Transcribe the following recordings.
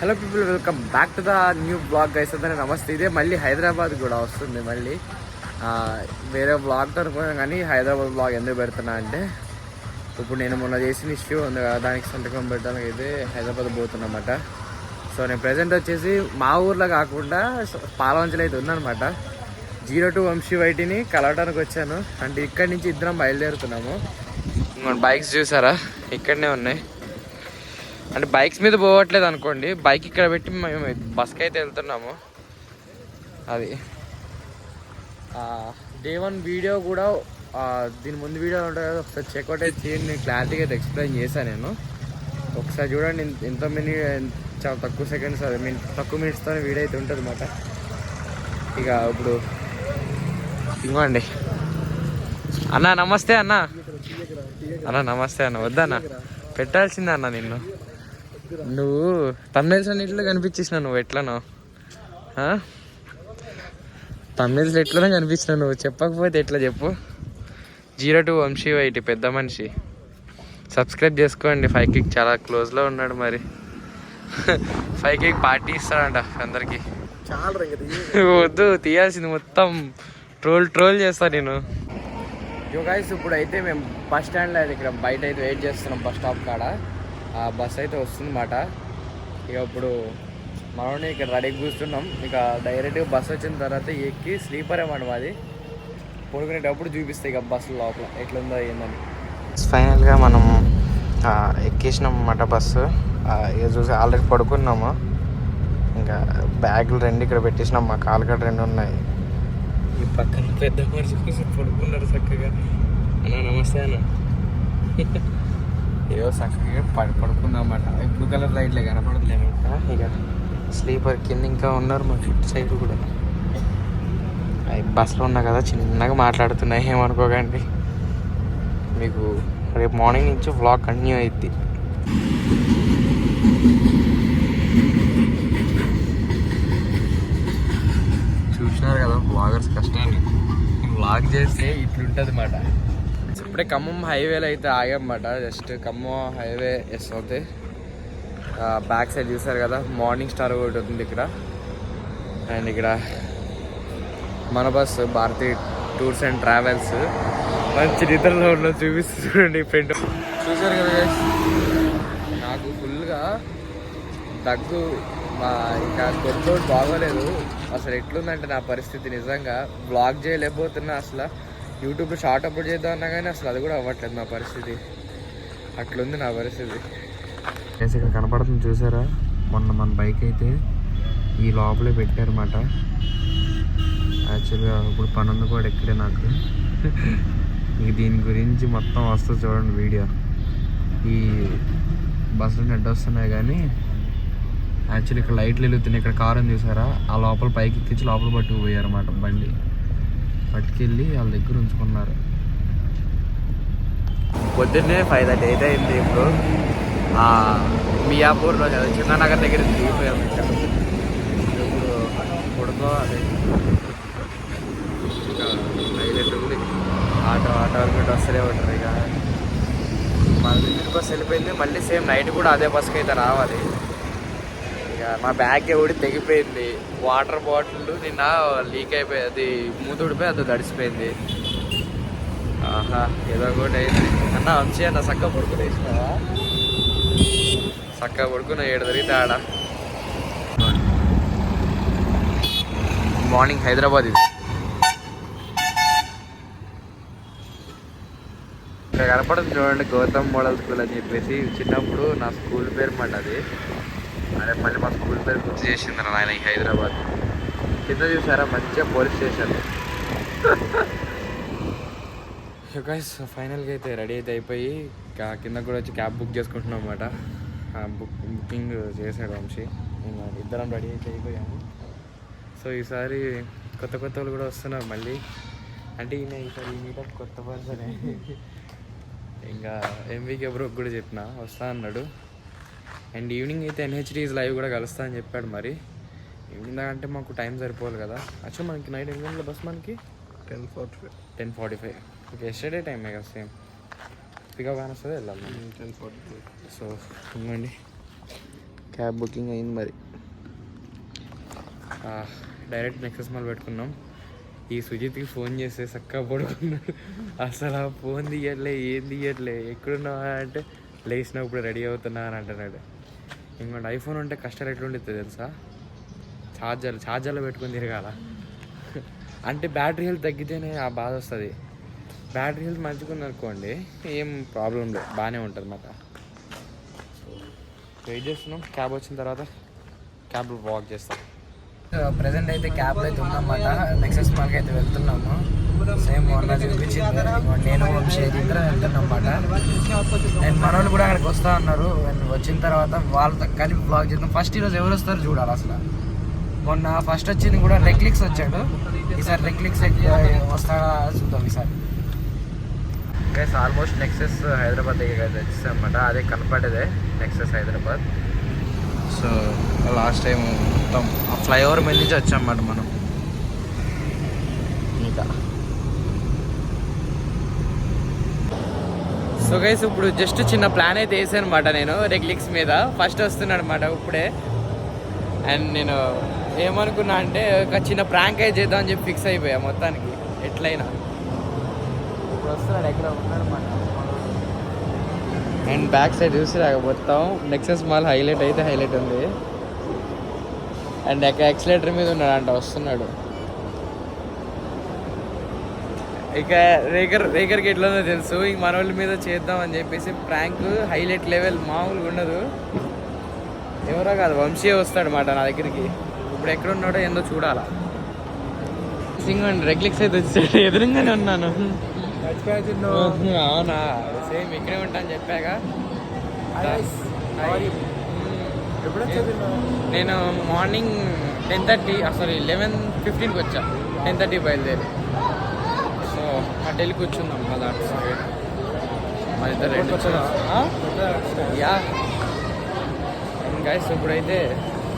Hello people welcome back to the new blog guys అందరూ నమస్తే. ఇదే మళ్ళీ హైదరాబాద్ కూడా వస్తుంది మళ్ళీ. వేరే బ్లాగ్ అనుకున్నాను కానీ హైదరాబాద్ బ్లాగ్ ఎందుకు పెడుతున్నా అంటే ఇప్పుడు నేను మొన్న చేసిన ఇష్యూ ఉంది కదా దానికి సంతకం పెట్టడానికి అయితే హైదరాబాద్ పోతున్నమాట. సో నేను ప్రజెంట్ వచ్చేసి మా ఊర్లో కాకుండా పాలవంచలు అయితే ఉందన్నమాట. జీరో టూ వంశీ వైటిని కలవడానికి వచ్చాను. అంటే ఇక్కడి నుంచి ఇద్దరం బయలుదేరుతున్నాము. బైక్స్ చూసారా? ఇక్కడనే ఉన్నాయి. అంటే బైక్స్ మీద పోవట్లేదు అనుకోండి బైక్ ఇక్కడ పెట్టి మేము బస్కి అయితే వెళ్తున్నాము. అది. డే వన్ వీడియో కూడా దీని ముందు వీడియో ఉంటుంది కదా ఒకసారి చెక్అవుట్ అయితే చేయండి నేను క్లారిటీగా అయితే ఎక్స్ప్లెయిన్ చేశాను నేను. ఒకసారి చూడండి ఎంత మినిట్ మినీ చాలా తక్కువ సెకండ్స్ అది మీన్ తక్కువ మినిట్స్తో వీడియో అయితే ఉంటుంది అన్నమాట. ఇక ఇప్పుడు ఇవ్వండి అన్న నమస్తే అన్న. అన్న నమస్తే అన్న వద్దన్న. పెట్టాల్సిందే అన్న నిన్ను. నువ్వు తమిళస్ అన్నిట్లో కనిపించేసిన నువ్వు ఎట్లనో? తమిళస్ ఎట్లనో కనిపించిన నువ్వు చెప్పకపోతే ఎట్లా చెప్పు? జీరో టూ వంశీ వైటి పెద్ద మనిషి. సబ్స్క్రైబ్ చేసుకోండి ఫైవ్ కిక్ చాలా క్లోజ్లో ఉన్నాడు మరి. ఫైవ్ కిక్ పార్టీ ఇస్తాడంట అందరికి. చాలా వద్దు తీయాల్సింది మొత్తం. ట్రోల్ ట్రోల్ చేస్తా నేను. యో గైస్ ఇప్పుడు అయితే మేము బస్ స్టాండ్లో అయితే ఇక్కడ బయట అయితే వెయిట్ చేస్తున్నాం బస్ స్టాప్ కాడ. ఆ బస్ అయితే వస్తుందన్నమాట. ఇక ఇప్పుడు మనం ఇక్కడ రెడీ కూర్చున్నాం. ఇక డైరెక్ట్గా బస్ వచ్చిన తర్వాత ఎక్కి స్లీపర్ ఏమన్నమాట మాది. పడుకునేటప్పుడు చూపిస్తాయి ఇక బస్సు లోపల ఎట్లుందో ఏందని. ఫైనల్గా మనం ఎక్కేసినాం అన్నమాట బస్సు ఇక చూసి ఆల్రెడీ పడుకున్నాము. ఇంకా బ్యాగులు రెండు ఇక్కడ పెట్టేసినాం. మా కాలు కాడ రెండు ఉన్నాయి. ఈ పక్కన పెద్ద మనిషి కోసం పడుకున్నాడు చక్కగా. అన్న నమస్తే అన్న. ఏదో చక్కగా పడి పడుకున్నామాట బ్లూ కలర్ లైట్లే కనపడట్లేదు. ఇంకా ఇక స్లీపర్ కింద ఇంకా ఉన్నారు మా చుట్టూ సైడ్ కూడా. అవి బస్సులో ఉన్నా కదా చిన్నగా మాట్లాడుతున్నాయి ఏమనుకోకండి. మీకు రేపు మార్నింగ్ నుంచి వ్లాగ్ కంటిన్యూ అయింది చూసినారు కదా బ్లాగర్స్ కష్టాన్ని బ్లాగ్ చేస్తే ఇట్లుంటుంది మాట. ఇప్పుడే ఖమ్మం హైవేలో అయితే ఆగామన్నమాట. జస్ట్ ఖమ్మం హైవే ఎస్ అవుతాయి బ్యాక్ సైడ్ చూసారు కదా? మార్నింగ్ స్టార్ ఒకటి ఉంది ఇక్కడ. అండ్ ఇక్కడ మన bus Bharati tours and travels మంచి నిద్రలో ఉన్న చూపిస్తుంది ఫ్రెండ్ చూసారు కదా నాకు ఫుల్గా దగ్గు మా ఇంకా గొంతు బాగోలేదు. అసలు ఎట్లుందంటే నా పరిస్థితి నిజంగా. బ్లాగ్ చేయలేకపోతున్నా అసలు. యూట్యూబ్లో షార్ట్ అప్లోడ్ చేద్దాం అన్నా కానీ అసలు అది కూడా అవ్వట్లేదు నా పరిస్థితి. అట్లుంది నా పరిస్థితి. ఇక్కడ కనపడుతుంది చూసారా? మొన్న మన బైక్ అయితే ఈ లోపలే పెట్టారన్నమాట. యాక్చువల్గా ఇప్పుడు పనుంది కూడా ఎక్కడే నాకు. ఇక దీని గురించి మొత్తం వస్తుంది చూడండి వీడియో. ఈ బస్సులు నెట్ వస్తున్నాయి కానీ యాక్చువల్లీ ఇక్కడ లైట్లు వెలుగుతున్నాయి. ఇక్కడ కారు ఉంది చూసారా? ఆ లోపల పైకి ఎక్కించి లోపల పట్టుకుపోయారన్నమాట బండి. పట్టుకెళ్ళి వాళ్ళ దగ్గర ఉంచుకున్నారు. పొద్దున్నే ఫైవ్ థర్టీ అయితే అయింది ఇప్పుడు? మియాపూర్లో కదా చిన్ననగర్ దగ్గర దిగిపోయాం ఇక్కడ ఇప్పుడు పడుకోవాలి ఇంకా హైలైట్ ఉంది. ఆటో ఆటో అనుకుంటే వస్తూనే ఉంటారు ఇక. మన లిమిట్ బస్ వెళ్ళిపోయింది. మళ్ళీ సేమ్ నైట్ కూడా అదే బస్కి అయితే రావాలి. ఇక మా బ్యాగ్ ఎవడి తెగిపోయింది. వాటర్ బాటిల్ నిన్న లీక్ అయిపోయి అది మూతుడిపోయి అది తడిసిపోయింది. ఆహా ఏదో ఒకటి అయింది. అన్న వంశీ అన్న చక్క పడుకుని. వేసినావా చక్క పడుకున్న ఏడు జరిగితే ఆడ. మార్నింగ్ హైదరాబాద్ ఇది. ఇక్కడ కనపడుతుంది చూడండి గౌతమ్ మోడల్ స్కూల్ అని చెప్పేసి. చిన్నప్పుడు నా స్కూల్ పేరు మాట అది అదే మళ్ళీ మా స్కూల్ పేరు గుర్తు చేసింది నాయన ఈ హైదరాబాద్. కింద చూసారా? మంచిగా పోలీస్ స్టేషన్. గైస్ ఫైనల్గా అయితే రెడీ అయితే అయిపోయి కింద కూడా వచ్చి క్యాబ్ బుక్ చేసుకుంటున్నాం అనమాట బుక్ బుకింగ్ చేశాడు వంశీ. నేను ఇద్దరం రెడీ అయితే అయిపోయాము. సో ఈసారి కొత్త కొత్త వాళ్ళు కూడా వస్తున్నారు మళ్ళీ. అంటే ఈయన ఈసారి ఈ మీటప్ కొత్త పర్సనే. ఇంకా ఎంవీకే బ్రోక్ కూడా చెప్పిన వస్తా అన్నాడు. అండ్ ఈవినింగ్ అయితే ఎన్హెచ్డీస్ లైవ్ కూడా కలుస్తా అని చెప్పాడు మరి. ఈవినింగ్ అంటే మాకు టైం సరిపోవాలి కదా. యాక్చువల్ మనకి నైట్ ఎన్ని గంటల బస్ మనకి? Ten forty five. Ten forty five. Okay yesterday time కదా సేమ్. పికప్ కానీ వస్తుంది వెళ్ళాలి టెన్ ఫార్టీ ఫైవ్. సో ఇవ్వండి. క్యాబ్ బుకింగ్ అయింది మరి. డైరెక్ట్ నెక్సెస్ మాల్ పెట్టుకున్నాం. ఈ సుజిత్కి ఫోన్ చేస్తే చక్కగా పడుకున్నాడు. అసలు ఆ ఫోన్ తీయట్లే ఏం తీయట్లే ఎక్కడున్నావా అంటే లేచినప్పుడు రెడీ అవుతున్నా అని అంటున్నాడు. ఇంకోటి ఐఫోన్ ఉంటే కష్టాలు ఎట్లుంటుంది తెలుసా? ఛార్జర్ ఛార్జర్లో పెట్టుకుని తిరగాల. అంటే బ్యాటరీ హెల్త్ తగ్గితేనే ఆ బాధ వస్తుంది. బ్యాటరీ హెల్త్ మంచిగా ఉందనుకోండి ఏం ప్రాబ్లం లేదు బాగానే ఉంటుంది మాట వెయిట్ చేస్తున్నాం క్యాబ్ వచ్చిన తర్వాత క్యాబ్లో వాక్ చేస్తాం. ప్రెసెంట్ అయితే క్యాబ్లో అయితే ఉన్నాం మాట నెక్స్ట్ మాల్కి అయితే వెళ్తున్నాము. సేమ్ మొన్న చూపించింది. నేను వంశీ ఇద్దరం వెళ్తున్నాం అన్నమాట. అండ్ మనోళ్ళు కూడా అక్కడికి వస్తా ఉన్నారు అండ్ వచ్చిన తర్వాత వాళ్ళతో కలిపి బ్లాగ్ చేద్దాం. ఫస్ట్ ఈరోజు ఎవరు వస్తారు చూడాలి అసలు. మొన్న ఫస్ట్ వచ్చింది కూడా రెక్లిక్స్ వచ్చాడు. ఈసారి రెక్లిక్స్ వస్తాడా చూద్దాం ఈసారి. గైస్ ఆల్మోస్ట్ నెక్సెస్ హైదరాబాద్ దగ్గర వచ్చేసామన్నమాట అదే కనపడేదే Nexus Hyderabad so last time మొత్తం ఆ ఫ్లైఓవర్ మీద నుంచి వచ్చామన్నమాట మనం. ఇంకా. సో గైస్ ఇప్పుడు జస్ట్ చిన్న ప్లాన్ అయితే వేసాను అనమాట నేను రెగ్లిక్స్ మీద. ఫస్ట్ వస్తున్నాడు అనమాట ఇప్పుడే. అండ్ నేను ఏమనుకున్నా అంటే ఒక చిన్న ప్రాంక్ అయితే చేద్దాం అని చెప్పి ఫిక్స్ అయిపోయా మొత్తానికి. ఎట్లయినా. ఇప్పుడు వస్తున్నాడు ఎక్కడ ఉన్నాడు అండ్ బ్యాక్ సైడ్ చూసి మొత్తం నెక్సెస్ మాల్ హైలైట్ అయితే హైలైట్ ఉంది. అండ్ ఎక్సలేటర్ మీద ఉన్నాడు అంట వస్తున్నాడు. ఇక రేగర్ రేగర్కి ఎట్లుందో తెలుసు. ఇంక మన వాళ్ళ మీద చేద్దాం అని చెప్పేసి ప్రాంక్ హైలైట్ లెవెల్ మామూలుగా ఉండదు. ఎవరో కాదు వంశీ వస్తాడు మాట నా దగ్గరికి. ఇప్పుడు ఎక్కడ ఉన్నాడో ఏందో చూడాలా. సింగ్ అండ్ రెగ్లిక్స్ అయితే వచ్చాడు. ఎదురుగానే ఉన్నాను. అవునా? సేమ్ ఇక్కడే ఉంటా అని చెప్పాక నేను morning ten thirty sorry eleven ఫిఫ్టీన్కి వచ్చా. టెన్ థర్టీ బయలుదేరి. వెళ్ళి కూర్చుందాం కదా అటు సైడ్ మా ఇద్దరు రెండు యా. గైస్ ఇప్పుడైతే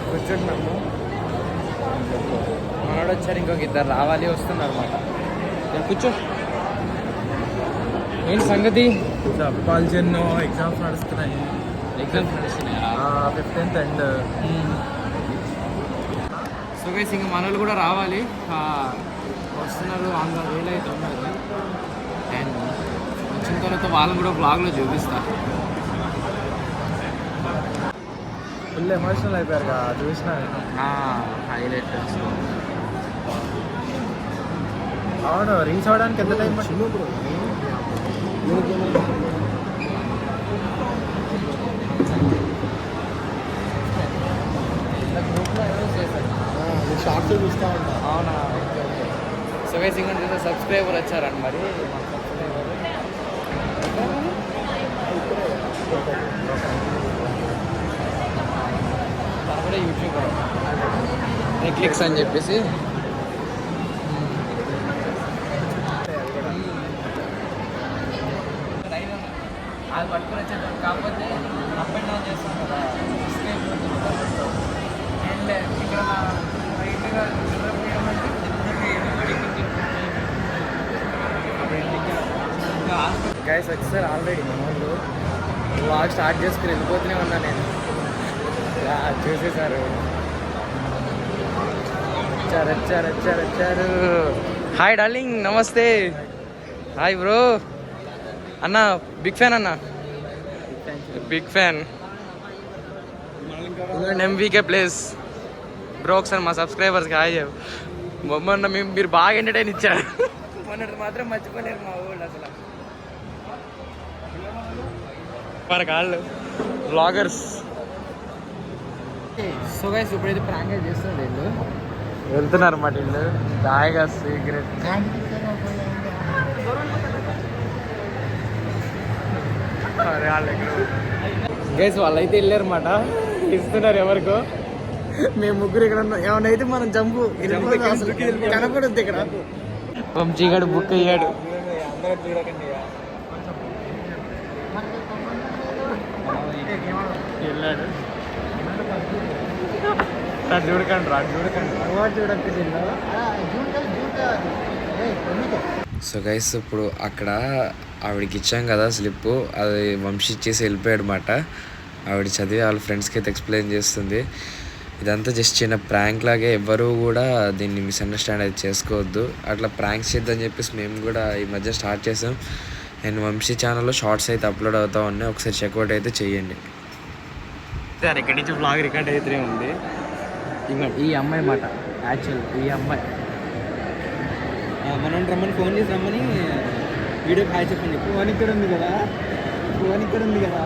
కూర్చుంటున్నాము. మనోడు వచ్చారు ఇంకొక ఇద్దరు రావాలి వస్తున్నారు అనమాట కూర్చో. ఏంటి సంగతి? కాలేజ్ ఎగ్జామ్స్ నడుస్తున్నాయి. ఎగ్జామ్స్ నడుస్తున్నాయా? ఫిఫ్టీన్త్ అండ్ సో గైస్ ఇంకా మనోళ్ళు కూడా రావాలి. వస్తున్నారు ఆన్ ద వేలు అయితే ఉన్నారు. తర్వాత వాళ్ళని కూడా బ్లాగ్లో చూపిస్తా. ఫుల్ ఎమోషనల్ అయిపోయారు కదా చూసిన హైలైట్ అవును రీచ్ అవడానికి ఎంత టైం షార్ట్స్ చూస్తూ ఉంటా. అవునా? సో ఇంకా సబ్స్క్రైబర్ వచ్చారండి మరి మా subscriber. నెట్ఫ్లిక్స్ అని చెప్పేసి. అది పట్టుకుని వచ్చేద్దాం కాకపోతే అప్ అండ్ డౌన్ చేస్తాం కదా. అండ్ ఇక్కడ రైట్గా గైస్ వచ్చేసారు ఆల్రెడీ మన వాళ్ళు వాక్ స్టార్ట్ చేసుకుని వెళ్ళిపోతూనే ఉన్నా నేను. యా, చూసేసారు వచ్చారు వచ్చారు వచ్చారు వచ్చారు. Hi darling namaste. Hi bro. అన్న బిగ్ ఫ్యాన్ అన్న? Big fan. MVK place. Bro ఒకసారి మా సబ్స్క్రైబర్స్కి హాయ్ చెప్పు. మొన్న మేము మీరు బాగా ఎంటర్టైన్ ఇచ్చారు. మొన్నటి మాత్రం మర్చిపోలేరు మా ఊళ్ళు అసలు. మన కాళ్ళు. బ్లాగర్స్ సో గైస్ ఇప్పుడైతే ప్రాంక్ చేస్తున్నారు వీళ్ళు. వెళ్తున్నారు మాట వీళ్ళు. హాయిగా సీక్రెట్ గైస్ వాళ్ళైతే వెళ్ళారు మాట ఇస్తున్నారు ఎవరికో. మేము ముగ్గురు ఇక్కడ ఉన్నాం. అయితే మనం జంపు. కనపడుద్ది ఇక్కడ. వంశీగాడు బుక్ అయ్యాడు. వెళ్ళాడు. సార్ చూడకండి రా చూడకండి సో గైస్ ఇప్పుడు అక్కడ ఆవిడకి ఇచ్చాం కదా స్లిప్. అది వంశీ ఇచ్చేసి వెళ్ళిపోయాడు అనమాట ఆవిడ చదివి వాళ్ళ ఫ్రెండ్స్కి అయితే ఎక్స్ప్లెయిన్ చేస్తుంది. ఇదంతా జస్ట్ చిన్న ప్రాంక్ లాగే. ఎవ్వరూ కూడా దీన్ని మిస్అండర్స్టాండ్ అయితే చేసుకోవద్దు. అట్లా ప్రాంక్స్ చేద్దని చెప్పేసి మేము కూడా ఈ మధ్య స్టార్ట్ చేసాం. నేను వంశీ ఛానల్లో షార్ట్స్ అయితే అప్లోడ్ అవుతా ఉన్నాయి ఒకసారి చెక్అవుట్ అయితే చేయండి. సార్ ఇక్కడి నుంచి బ్లాగ్ రికార్డ్ అయితే ఉంది. ఇంకా ఈ అమ్మాయి మాట. యాక్చువల్ ఈ అమ్మాయి. మనం రమ్మని ఫోన్ చేసి రమ్మని వీడియో హాయ్ చెప్పండి. ఫోన్ ఇక్కడ ఉంది కదా. ఫోన్ ఇక్కడ ఉంది కదా.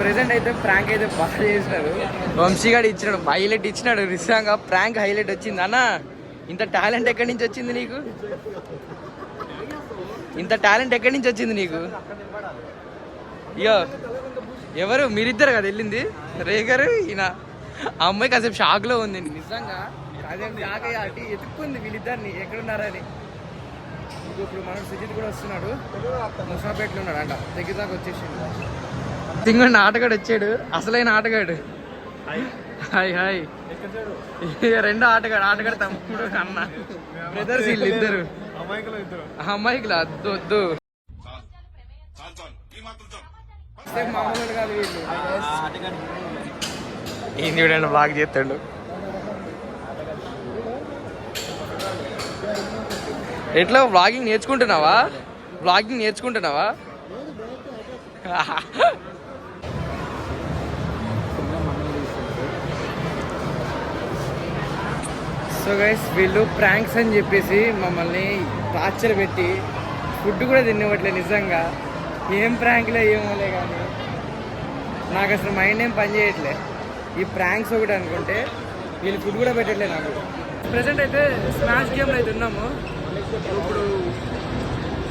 ప్రెసెంట్ అయితే ప్రాంక్ అయితే బాగా చేసినారు. వంశీ గారు ఇచ్చినాడు. హైలైట్ ఇచ్చినాడు. నిజంగా ప్రాంక్ హైలైట్ వచ్చింది. అన్న ఇంత టాలెంట్ ఎక్కడి నుంచి వచ్చింది నీకు? ఇంత టాలెంట్ ఎక్కడి నుంచి వచ్చింది నీకు? అయ్యో ఎవరు? మీరిద్దరు కదా వెళ్ళింది? రేగరు ఈయన. ఆ అమ్మాయి కాసేపు షాక్లో ఉంది. నిజంగా? కాసేపు షాక్ అయ్యి అటు ఎత్తుక్కుంది వీళ్ళిద్దరిని. ఎక్కడున్నారని. ఇప్పుడు మనం సుజిత్ కూడా వస్తున్నాడు. ముసాపేటలో ఉన్నాడు అంట. దగ్గర వచ్చేసి సింగుడు ఆటగాడు వచ్చాడు. అసలైన ఆటగాడు. Hi hi. రెండో ఆటగాడు. ఆటగాడు తమ్ముడు అన్న. బ్రదర్స్ వీళ్ళిద్దరు. ఇద్దరు. అమ్మాయికి వద్దు వద్దు ఏం చూడండి బాగా చేస్తాడు. ఎట్లా వ్లాగింగ్ నేర్చుకుంటున్నావా? వ్లాగింగ్ నేర్చుకుంటున్నావా? సో గైస్ వీళ్ళు ప్రాంక్స్ అని చెప్పేసి మమ్మల్ని టార్చర్ పెట్టి ఫుడ్ కూడా తినేవట్లే నిజంగా. ఏం ప్రాంక్లే ఏమోలే కానీ నాకు అసలు మైండ్ ఏం పని చేయట్లే. ఈ ప్రాంక్స్ ఒకటి అనుకుంటే వీళ్ళు ఫుడ్ కూడా పెట్టట్లే నాకు. ప్రజెంట్ అయితే స్మాష్ గేమ్లో అయితే ఉన్నాము. ఇప్పుడు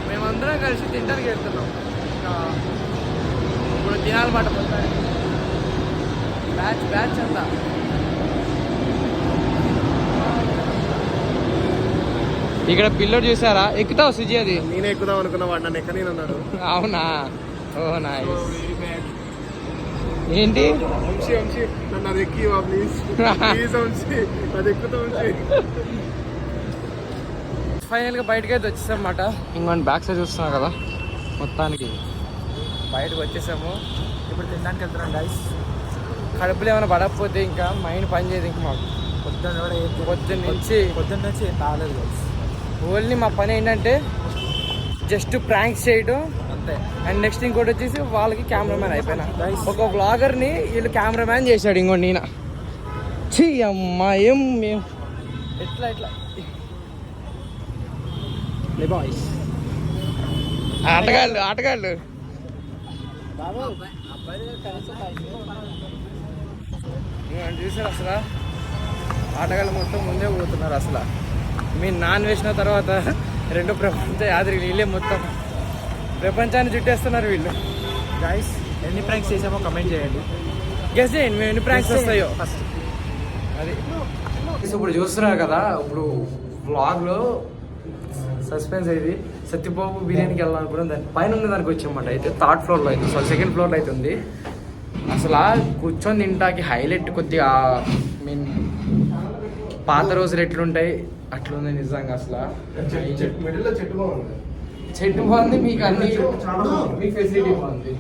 మేమందరం కలిసి తినడానికి వెళ్తున్నాం. ఇప్పుడు తినాలన్నమాట మొత్తానికి. బ్యాచ్ బ్యాచ్ అంతా. ఇక్కడ పిల్లోడు చూసారా? ఎక్కుతావు సుజీ అది? నేనే ఎక్కుదాం అనుకున్న వాడు నన్ను ఎక్కడ అన్నాడు అవునా? ఓ నైస్ ఏంటి? వంశీ వంశీ నన్ను అది ఎక్కి ప్లీజ్ ప్లీజ్ వంశీ అది ఎక్కుతా వంశీ. ఫైనల్గా బయటకి అయితే వచ్చేసామన్నమాట. ఇంకొన్ని బ్యాక్ సైడ్ చూస్తున్నాం కదా మొత్తానికి. బయటకు వచ్చేసాము. ఇప్పుడు తినడానికి వెళ్తున్నాం గైస్ కడుపులో ఏమైనా పడకపోతే ఇంకా మైండ్ పని చేయదు ఇంకా మాకు. పొద్దున్న కూడా పొద్దున్న నుంచి పొద్దున్న నుంచి తాగలేదు గైస్ ఓన్లీ మా పని ఏంటంటే జస్ట్ ప్రాంక్స్ చేయడం. అంతే. అండ్ నెక్స్ట్ ఇంకోటి వచ్చేసి వాళ్ళకి కెమెరామ్యాన్ అయిపోయినా. ఒక బ్లాగర్ని వీళ్ళు కెమెరామ్యాన్ చేశాడు ఇంకోటి ఈయన ఛీ అమ్మా ఏం మేము. ఎట్లా ఎట్లా? బాయ్స్. ఆటగాళ్ళు ఆటగాళ్ళు. చూసారు అసలు? ఆటగాళ్ళు మొత్తం ముందే పోతున్నారు అసలు. మీ నాన్ వేసిన తర్వాత రెండు ప్రపంచ యాదరి వీళ్ళే మొత్తం. ప్రపంచాన్ని చుట్టేస్తున్నారు వీళ్ళు. గైస్ ఎన్ని ప్రాంక్స్ చేసామో కమెంట్ చేయండి. గెస్ చేయండి మేము ఎన్ని ప్రాంక్స్ వస్తాయో. ఫస్ట్ అది. ఇప్పుడు చూస్తున్నారు కదా ఇప్పుడు వ్లాగ్లో సస్పెన్స్ అయింది. సత్యబాబు బిర్యానీకి వెళ్ళాలనుకున్నాం దాని పైన ఉన్న దానికి వచ్చామన్నమాట. అయితే థర్డ్ ఫ్లోర్లో అయితే సో సెకండ్ ఫ్లోర్లో అయితే ఉంది. అసలు కూర్చొని తింటాకి హైలైట్ కొద్దిగా మీన్ పాత రోజులు ఎట్లుంటాయి అట్లుంది నిజంగా అసలు. మిడిల్లో చెట్టు బాగుంది చెట్టు బాగుంది మీకు అన్ని. మీకు ఫెసిలిటీ బాగుంది.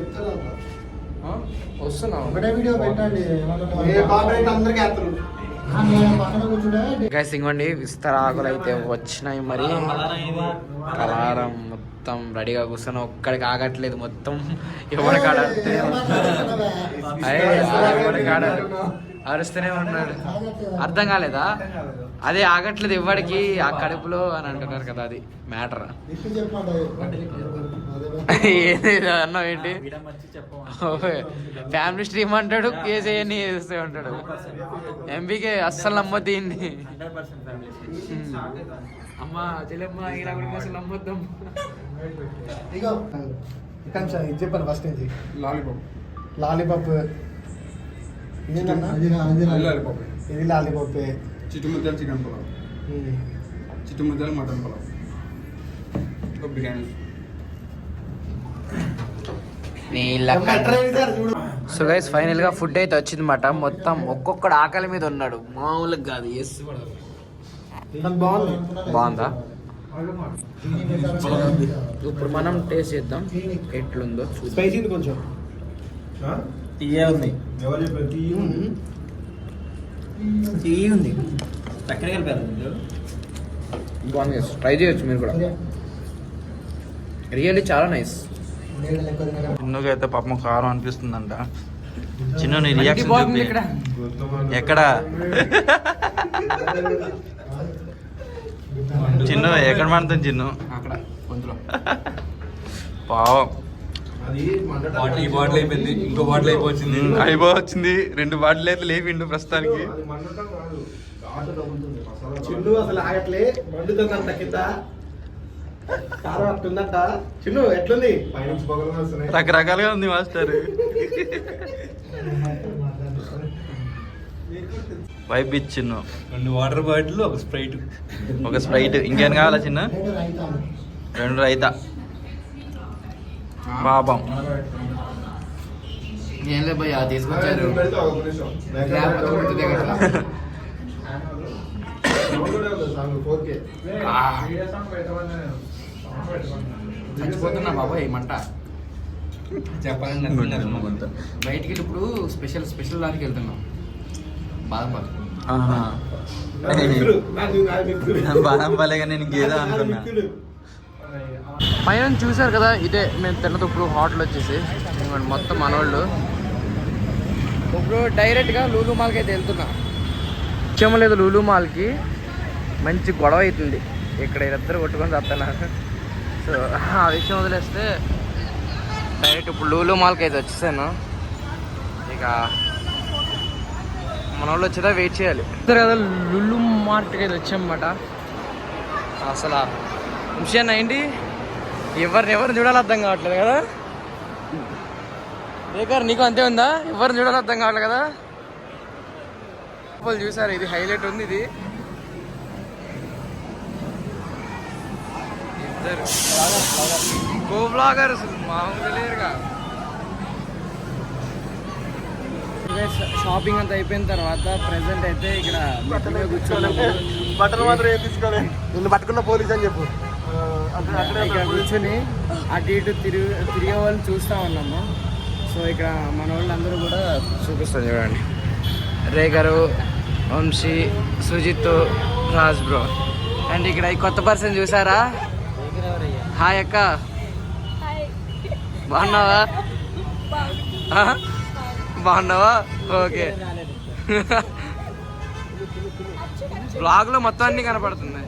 వేస్తారు గైస్ ఇంకోండి విస్తరాకులు అయితే వచ్చినాయి మరి. కలారం మొత్తం రెడీగా కూర్చొని ఒక్కడికి ఆగట్లేదు మొత్తం. ఎవరికి ఆడుతూనే ఎవరికి ఆడారు అరుస్తూనే ఉన్నాడు. అర్థం కాలేదా? అదే ఆగట్లేదు ఎవరికి ఆ కడుపులో అని అంటున్నారు కదా అది మ్యాటర్. ఏది అన్నావు ఏంటి? ఫ్యామిలీ స్ట్రీమ్ అంటాడు కేసీఆర్ని చేస్తే ఉంటాడు. ఎంబీకే అస్సలు నమ్మద్దు ఈయన్ని అమ్మా చెల్లెమ్మ ఇలా కూడా అసలు నమ్మొద్దాం. ఫస్ట్ నుంచి లాలీపాప్. లాలీపాప్ ఇది లాలీపాప్. చిట్టుముద్దలు chicken pulao. చిట్టుముద్దలు mutton pulao. Biryani. So guys ఫైనల్గా ఫుడ్ అయితే వచ్చిందన్నమాట మొత్తం ఒక్కొక్కడు ఆకలి మీద ఉన్నాడు. మామూలుగా కాదు ఎస్ బాగుంది? బాగుందా? ఇప్పుడు మనం టేస్ట్ చేద్దాం. ఎట్లుందో స్పైసీ కొంచెం. తీయే ఉంది. ఎవరు చెప్పారు? తీయి ఉంది? తీయ ఉంది. చక్కెర కలిపారు మీరు. బాగుంది ట్రై చేయొచ్చు మీరు కూడా. రియల్లీ చాలా నైస్ చిన్నకైతే పాపం కారం అనిపిస్తుందంట. చిన్న నీ రియాక్షన్ చూపి. ఎక్కడ? చిన్న ఎక్కడ మాడుతుంది చిన్ను? అక్కడ పావం. బాటిల్ ఈ బాటిల్ అయిపోయింది ఇంకో బాటిల్ అయిపోయింది అయిపోవచ్చింది. రెండు బాటిల్ అయితే లేపిండు ప్రస్తుతానికి. చిన్ను అసలు ఆగట్లే. మండుతుందంట కింద. కారం అట్టుందంట చిన్ను ఎట్లుంది? రకరకాలుగా ఉంది మాస్టర్. వైబ్ చిన్ను. రెండు వాటర్ బాటిల్ ఒక స్ప్రైట్. ఒక స్ప్రైట్. ఇంకేం కావాలా చిన్న? రెండు రైతా. పాపం ఏం లేదు భయ్యా తీసుకొచ్చారు పెడతా ఒక నిమిషం. లేకపోతే ఉడుకుతుంది కదా. సౌండ్ కూడా ఉంది, సాంగ్ 4K. ఆ. చచ్చిపోతున్నా బాబాయ్ ఈ మంట చెప్పాలని బయటికి వెళ్ళి ఇప్పుడు స్పెషల్ స్పెషల్ దానికి వెళ్తున్నాం. బాదం పాలేగా నేను ఇంకేదో నాకు అనుకున్నా. పైన చూసారు కదా ఇదే మేము తిన్నది ఇప్పుడు హోటల్ వచ్చేసి. మొత్తం మనోళ్ళు. ఇప్పుడు డైరెక్ట్గా లూలు మాల్కి అయితే వెళ్తున్నా. ముఖ్యం లేదు లూలు మాల్కి మంచి గొడవ అవుతుంది. ఇక్కడ ఇద్దరు కొట్టుకొని వస్తున్నారు సో ఆ విషయం వదిలేస్తే డైరెక్ట్ ఇప్పుడు లూలు మాల్కి అయితే వచ్చేసాను. ఇక మన వాళ్ళు వచ్చేదా వెయిట్ చేయాలి. ఇద్దరు కదా లుల్లు మార్ట్కి అయితే వచ్చామన్నమాట. అసలు. ఆ విషయం ఏంటి? ఎవరిని ఎవరిని చూడాలి అర్థం కావట్లేదు కదా? రేఖర్ నీకు అంతే ఉందా? ఎవరిని చూడాలి అర్థం కావట్లేదు కదా? వాళ్ళు చూసారు ఇది హైలైట్ ఉంది ఇది. ఇద్దరు. కో బ్లాగర్స్ మామూలుగా లేరుగా. షాపింగ్ అంతా అయిపోయిన తర్వాత ప్రెసెంట్ అయితే ఇక్కడ కూర్చోలేము బట్టలు మాత్రం ఏం తీసుకోలే నిన్ను పట్టుకున్న పోలీస్ అని చెప్పు. ఇక్కడ కూర్చొని అటు ఇటు తిరిగి తిరిగే వాళ్ళని చూస్తూ ఉన్నాము. సో ఇక్కడ మన వాళ్ళందరూ కూడా చూపిస్తాను చూడండి. రే గారు వంశీ సుజిత్ రాజ్ బ్రో. అండ్ ఇక్కడ ఈ కొత్త పర్సన్ చూసారా? హాయ్ అక్క. బాగున్నావా? బాగున్నావా? ఓకే. బ్లాగ్లో మొత్తం అన్ని కనపడుతుంది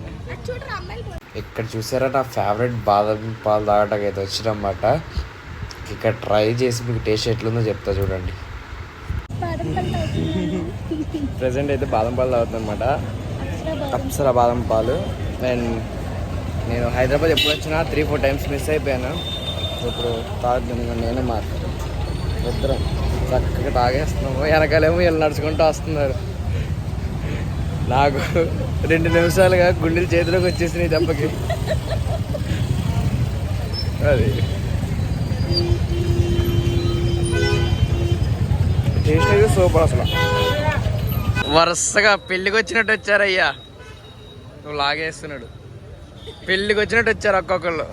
ఇక్కడ చూసారా? నా ఫేవరెట్ బాదం పాలు తాగడానికి అయితే వచ్చినమాట. ఇక్కడ ట్రై చేసి మీకు టేస్ట్ ఎట్లుందో చెప్తా చూడండి. ప్రజెంట్ అయితే బాదం పాలు తాగుతుంది అప్సర బాదం పాలు. అండ్ నేను హైదరాబాద్ ఎప్పుడు వచ్చినా త్రీ ఫోర్ టైమ్స్ మిస్ అయిపోయాను. ఇప్పుడు తాగుతున్నాను నేనే మాట్లాడు ఇద్దరం చక్కగా తాగేస్తున్నాము. వెనకాలేమో వీళ్ళు నడుచుకుంటూ వస్తున్నారు. నాకు రెండు నిమిషాలుగా గుండెలు చేతిలోకి వచ్చేసినాయి దెబ్బకి. అది. టేస్ట్ అయితే సూపర్ అసలు. వరుసగా పెళ్ళికి వచ్చినట్టు వచ్చారయ్యా. నువ్వు లాగేస్తున్నాడు. పెళ్ళికి వచ్చినట్టు వచ్చారు ఒక్కొక్కళ్ళు.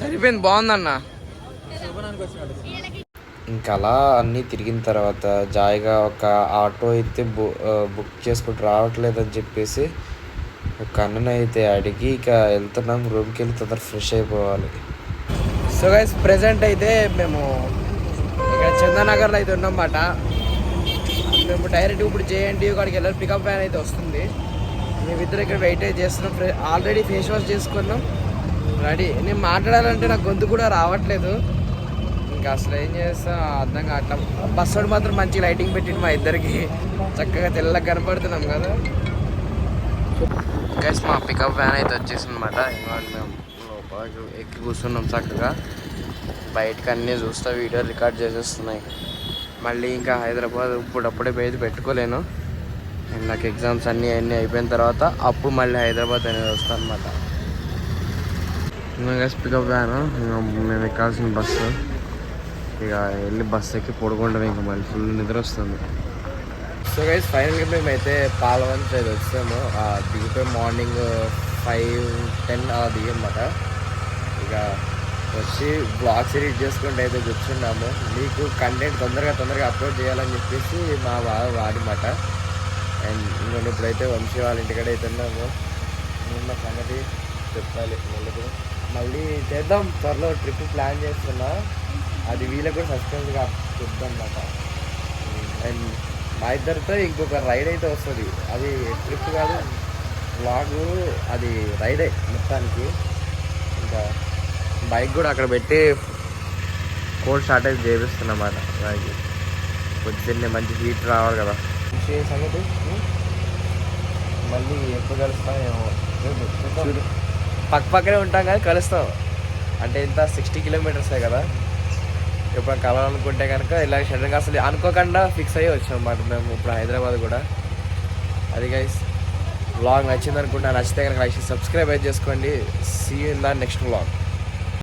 సరిపోయింది బాగుందన్నా. ఇంకా అలా అన్నీ తిరిగిన తర్వాత జాయిగా ఒక ఆటో అయితే బు బుక్ చేసుకుంటూ రావట్లేదని చెప్పేసి ఒక అన్నని అయితే అడిగి ఇక వెళ్తున్నాం. రూమ్కి వెళ్ళి తొందర ఫ్రెష్ అయిపోవాలి. సో గైస్ ప్రజెంట్ అయితే మేము ఇక్కడ చందనగర్లో అయితే ఉన్నమాట మేము డైరెక్ట్ ఇప్పుడు జేఎన్టీ కాడికి వెళ్ళాలి. పికప్ వ్యాన్ అయితే వస్తుంది. మేమిద్దరు ఇక్కడ వెయిట్ అయితే చేస్తున్నాం. ఆల్రెడీ ఫేస్ వాష్ చేసుకున్నాం. రెడీ. నేను మాట్లాడాలంటే నాకు గొంతు కూడా రావట్లేదు. ఇంకా అసలు ఏం చేస్తా? అర్థం కావట్లా. బస్ వాడు మాత్రం మంచి లైటింగ్ పెట్టిండు మా ఇద్దరికి. చక్కగా తెల్లగా కనపడుతున్నాం కదా. గైస్ మా పికప్ వ్యాన్ అయితే వచ్చేసింది అనమాట మేము లోపలికి ఎక్కి కూర్చున్నాం చక్కగా. బయటకు అన్నీ చూస్తా వీడియో రికార్డ్ చేసేస్తున్నాయి. మళ్ళీ ఇంకా హైదరాబాద్ ఇప్పుడప్పుడే పేజ్ పెట్టుకోలేను. అండ్ నాకు ఎగ్జామ్స్ అన్నీ అన్నీ అయిపోయిన తర్వాత అప్పుడు మళ్ళీ హైదరాబాద్ అనేది వస్తాను అనమాట ఇంకా పికప్ వ్యాన్ మేము ఎక్కాల్సిన బస్సు. ఇక వెళ్ళి బస్సు ఎక్కి పడుకుంటాం ఇంకా మళ్ళీ ఫుల్ నిద్ర వస్తుంది. సో గైస్ ఫైనల్గా మేము అయితే పాలవంచ అయితే వచ్చాము. ఆ, దిగిపోయి మార్నింగ్ ఫైవ్ టెన్ అలా దిగమాట ఇక వచ్చి బ్లాగ్స్ ఎడిట్ చేసుకుంటూ అయితే కూర్చున్నాము. మీకు కంటెంట్ తొందరగా తొందరగా అప్లోడ్ చేయాలని చెప్పేసి మా బాగా వాడిమాట. అండ్ ఇంకొన్ని ఇప్పుడైతే వంశీ వాళ్ళ ఇంటికాడ అయితే ఉన్నాము. నిన్న సంగతి? చెప్పాలి. మళ్ళీ మళ్ళీ చేద్దాం. త్వరలో ట్రిప్ ప్లాన్ చేస్తున్నా అది వీళ్ళకి కూడా సస్పెన్స్గా చెప్తాం అన్నమాట అండ్ మా ఇద్దరితో ఇంకొక రైడ్ అయితే వస్తుంది. అది ట్రిప్ కాదు వ్లాగ్ అది రైడే మొత్తానికి. ఇంకా బైక్ కూడా అక్కడ పెట్టి కోల్డ్ స్టార్ట్ అయితే చేపిస్తున్నమాట దానికి పొద్దున్నే మంచి హీట్ రావాలి కదా. మంచి సంగతి? మళ్ళీ ఎప్పుడు కలుస్తాం ఏమో. పక్క పక్కనే ఉంటాం కానీ కలుస్తాం. అంటే ఇంత సిక్స్టీ కిలోమీటర్సే కదా? ఎప్పుడైనా కలవాలనుకుంటే కనుక ఇలా సడన్గా అసలు అనుకోకుండా ఫిక్స్ అయ్యి వచ్చాం అన్నమాట మేము ఇప్పుడు హైదరాబాద్ కూడా. అది గైస్ బ్లాగ్ నచ్చింది అనుకుంటా నచ్చితే కనుక లైక్ సబ్స్క్రైబ్ అయితే చేసుకోండి. See in the next blog